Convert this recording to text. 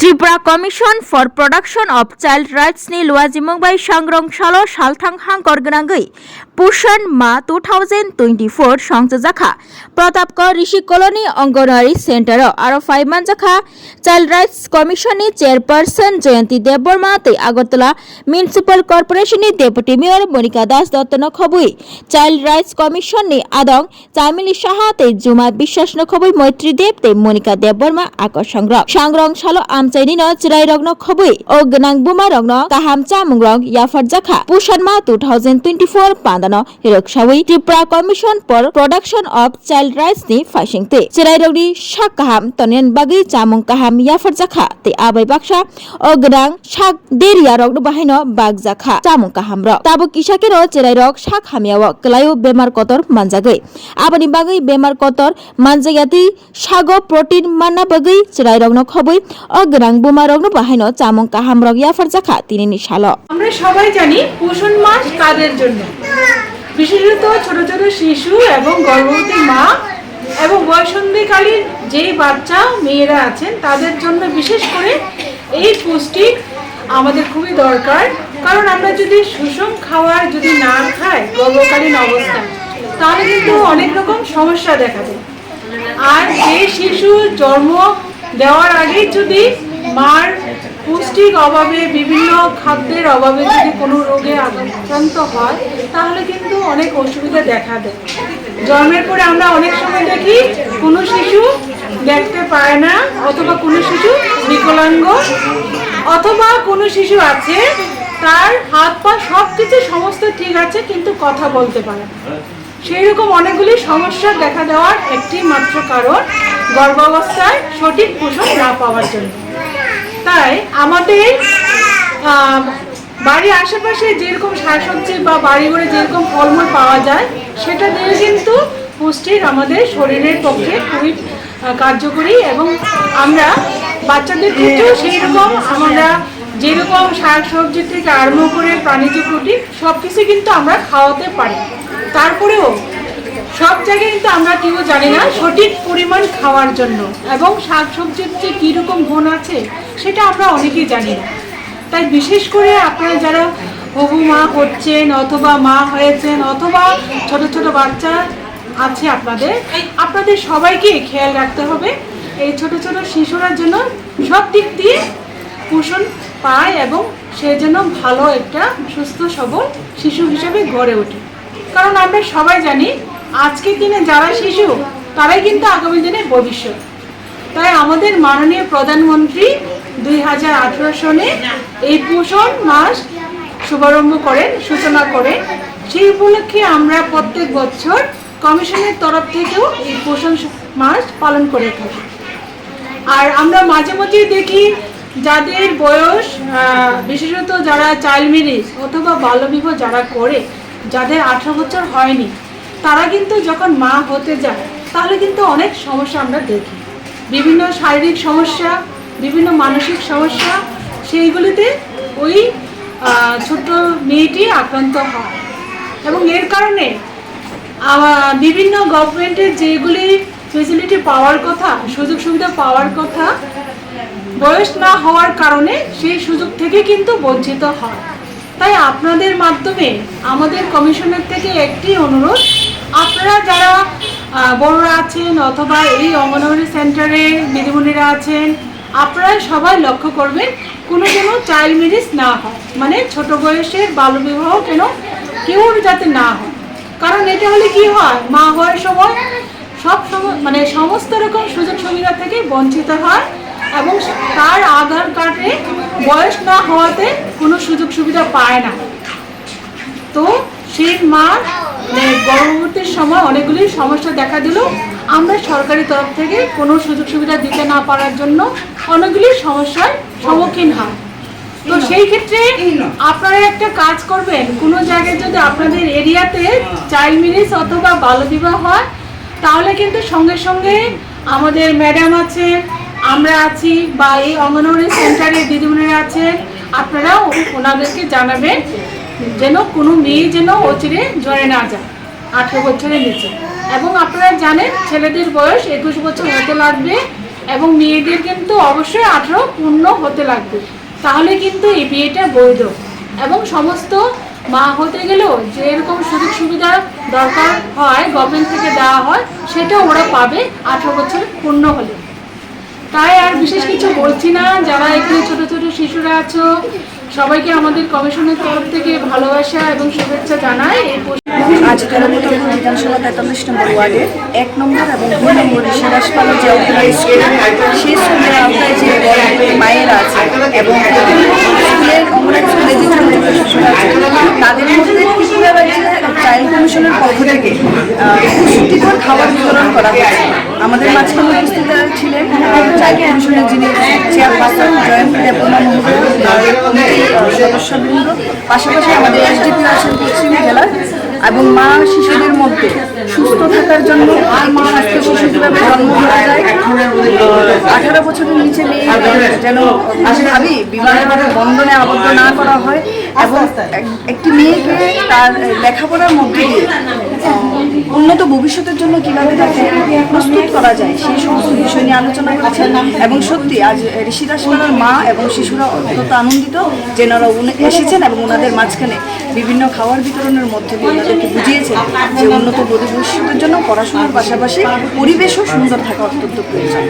Tripura commission for protection of child rights নি লোয়া জিমংবাই সংগ্রং সাল সালথাং হাং করগনাঙ্গই। পুষণ মা টু থাউজেন্ড টুয়েন্টি ফোর সংজাখা প্রতাপক ঋষি কলোনি অঙ্গনওয়াড়ি সেন্টার আরও ফাইমান জাখা। চাইল্ড রাইটস কমিশননি চেয়ারপারসন জয়ন্তী দেববর্মা তে আগরতলা মিউনিসিপাল কর্পোরেশননি ডেপুটি মেয়র মনিকা দাস দত্তন খবুই। চাইল্ড রাইটস কমিশন কমিশননি আদং চামিলি সাহা তে জুমা বিশ্বাস নখবুই মৈত্রী দেব তে মনিকা দেববর্মা আকর সংগ্রহ। সংগ্রহ সাল আম আমচাইনিনো চিরাই রগ্ন খবুই ও গনাং বুমা রগ্ন কাহাম চামুং রং ইয়াফার জাখা পুষানমা টু থাউজেন্ড টুইন্টি ফোর পান্দানো হিরকসাউই Tripura commission for protection of child rights ni faisingte chirai rogni sak kaham tonen bagi chamung kaham yafar jakha te abai baksa o gdang sak deria rok no bahaino bag jakha chamung kaham ro tabo kisake ro chirai rok sak hamiao klayo bemar kotor manjagai abani bagai bemar kotor manjagati sago protein manna bagai chirai rok no khobui o rok no bahaino chamung kaham rok yafar jakha tinini আমরা সবাই জানি পোষণ মাস কাদের জন্য? বিশেষত ছোট ছোট শিশু এবং গর্ভবতী মা এবং বয়সন্ধিকালীন যেই বাচ্চা, মেয়েরা আছেন, তাদের জন্য বিশেষ করে এই পুষ্টি আমাদের খুবই দরকার। কারণ আমরা যদি সুষম খাওয়ার যদি না খাই গর্ভকালীন অবস্থায় তাহলে কিন্তু অনেক রকম সমস্যা দেখা যায় আর যে শিশু জন্ম দেওয়ার আগেই যদি মার পুষ্টির অভাবে, বিভিন্ন খাদ্যের অভাবে যদি কোনো রোগে আক্রান্ত হয়, তাহলে কিন্তু অনেক অসুবিধা দেখা দেয়। জন্মের পরে আমরা অনেক সময় দেখি কোনো শিশু দেখতে পায় না, অথবা কোনো শিশু বিকলাঙ্গ, অথবা কোনো শিশু আছে, তার হাত পা সব কিছু সমস্ত ঠিক আছে, কিন্তু কথা বলতে পারে সেই রকম অনেকগুলি সমস্যা দেখা দেওয়ার একটি মাত্র কারণ গর্ভাবস্থায় সঠিক পোষণ না পাওয়ার জন্য। তাই আমাদের বাড়ির আশেপাশে যেরকম শাকসবজি বা বাড়ি ঘরে যেরকম ফলমূল পাওয়া যায়, সেটা দিয়ে কিন্তু পুষ্টির আমাদের শরীরের পক্ষে খুবই কার্যকরী এবং আমরা বাচ্চাদের ক্ষেত্রেও সেই রকম আমরা যেরকম শাক সবজি থেকে আরম্ভ করে প্রাণীজ প্রোটিন সব কিছু কিন্তু আমরা খাওয়াতে পারি। তারপরেও সব জায়গায় কিন্তু আমরা কেউ জানি না সঠিক পরিমাণ খাওয়ার জন্য এবং শাক সবজির যে কীরকম গুণ আছে সেটা আমরা অনেকেই জানি না। তাই বিশেষ করে আপনারা যারা হবু মা হচ্ছেন অথবা মা হয়েছেন অথবা ছোট ছোট বাচ্চা আছে আপনাদের আপনাদের সবাইকে খেয়াল রাখতে হবে। এই ছোট ছোট শিশুরা জন্য সব দিক দিয়ে পোষণ পায় এবং সে যেন ভালো একটা সুস্থ সবল শিশু হিসেবে গড়ে ওঠে। কারণ আমরা সবাই জানি আজকের দিনে যারা শিশু, তারাই কিন্তু আগামী দিনের ভবিষ্যৎ। তাই আমাদের মাননীয় প্রধানমন্ত্রী দুই হাজার আঠেরো সনে এই পোষণ মাস শুভারম্ভ করেন, সূচনা করেন। সেই উপলক্ষে আমরা প্রত্যেক বছর কমিশনের তরফ থেকেও এই পোষণ মাস পালন করে থাকি। আর আমরা মাঝে মাঝে দেখি যাদের বয়স বিশেষত যারা চাইল্ড ম্যারেজ অথবা বাল্যবিবাহ যারা করে, যাদের আঠারো বছর হয়নি তারা কিন্তু যখন মা হতে যায়, তাহলে কিন্তু অনেক সমস্যা আমরা দেখি। বিভিন্ন শারীরিক সমস্যা, বিভিন্ন মানসিক সমস্যা, সেইগুলিতে ওই ছোট্ট মেয়েটি আক্রান্ত হয়। এবং এর কারণে বিভিন্ন গভর্নমেন্টের যেগুলি ফেসিলিটি পাওয়ার কথা, সুযোগ সুবিধা পাওয়ার কথা, বয়স না হওয়ার কারণে সেই সুযোগ থেকে কিন্তু বঞ্চিত হয়। তাই আপনাদের মাধ্যমে আমাদের কমিশনের থেকে একটি অনুরোধ আপনারা যারা বড়রা আছেন অথবা এই অঙ্গনওয়াড়ি সেন্টারে দিদিমণিরা আছেন আপনারা সবাই লক্ষ্য করবেন কোনো যেন চাইল্ড ম্যারেজ না হয়। মানে ছোট বয়সের বাল্যবিবাহ কেন কেউ যাতে না হয়। কারণ এটা হলে কি হয়? মা হওয়ার সময় সব সময় মানে সমস্ত রকম সুযোগ সুবিধা থেকে বঞ্চিত হয় এবং তার আধার কার্ডে বয়স না হওয়াতে কোনো সুযোগ সুবিধা পায় না। তো সেই মা গর্ভবতীর সময় অনেকগুলি সমস্যা দেখা দিল। আমরা সরকারি তরফ থেকে কোনো সুযোগ সুবিধা দিতে না পারার জন্য অনেকগুলি সমস্যার সম্মুখীন হয় তো সেই ক্ষেত্রে আপনারা একটা কাজ করবেন, কোনো জায়গায় যদি আপনাদের এরিয়াতে চাইল্ড ম্যারেজ অথবা বাল্যবিবাহ হয়, তাহলে কিন্তু সঙ্গে সঙ্গে আমাদের ম্যাডাম আছে, আমরা আছি বা এই অঙ্গনওয়াড়ি সেন্টারে দিদিমণিরা আছেন আপনারা ওনাদেরকে জানাবেন যেন কোনো মেয়ে যেন অচিরে জড়ে না যায়, আঠেরো বছরের নিচে। এবং আপনারা জানেন, ছেলেদের বয়স একুশ বছর হতে লাগবে এবং মেয়েদের কিন্তু অবশ্যই আঠেরো পূর্ণ হতে লাগবে। তাহলে কিন্তু এই বিয়েটা বৈধ। এবং সমস্ত মা হতে গেলেও যে এরকম সুযোগ সুবিধা দরকার হয় গভর্নমেন্ট থেকে দেওয়া হয় সেটা ওরা পাবে আঠেরো বছর পূর্ণ হলে। তাই আর বিশেষ কিছু বলছি না, যারা এখানে ছোট ছোট শিশুরা আছো সবাইকে আমাদের কমিশনের তরফ থেকে ভালোবাসা এবং শুভেচ্ছা জানাই। আজ তেরোমতম বিধানসভা তেতাল্লিশ নম্বর ওয়ার্ডে এক নম্বর এবং দুই নম্বর সিরাজপালা যে অভিনয় স্কুল সেই স্কুলের আওতায় যে মায়েরা আছে এবং স্কুলের স্কুলে যে ছোট আছে, তাদের মধ্যে ত্রিপুরা চাইল্ড কমিশনের পক্ষ থেকে পুষ্টিকর খাবার বিতরণ করা হয়েছে। আমাদের মাঝখানে উপস্থিত ছিলেন চাইল্ড কমিশনের যিনি চেয়ারপারসন জয়ন্ত দেবনা সদস্যবৃন্দ, পাশাপাশি আমাদের এসডিপি আছেন পশ্চিম জেলার এবং মা শিশুদের মধ্যে সুস্থ থাকার জন্য স্বাস্থ্য শিশু কীভাবে জন্ম দেওয়া যায় আঠারো বছরের নিচে মেয়ে যেন ভাবি বিবাহের বন্ধনে আবদ্ধ না করা হয় এবং একটি মেয়েকে তার লেখাপড়ার মধ্যে দিয়ে উন্নত ভবিষ্যতের জন্য কীভাবে তাকে প্রস্তুত করা যায়, সেই সমস্ত বিষয় নিয়ে আলোচনা করেছেন। এবং সত্যি, আজ ঋষিদাস পাড়ার মা এবং শিশুরা অত্যন্ত আনন্দিত যে ওনারা এসেছেন এবং ওনাদের মাঝখানে বিভিন্ন খাওয়ার বিতরণের মধ্যে দিয়ে ওনাদেরকে বুঝিয়েছেন যে উন্নত ভবিষ্যতের জন্য পড়াশোনার পাশাপাশি পরিবেশও সুন্দর থাকা অত্যন্ত প্রয়োজন।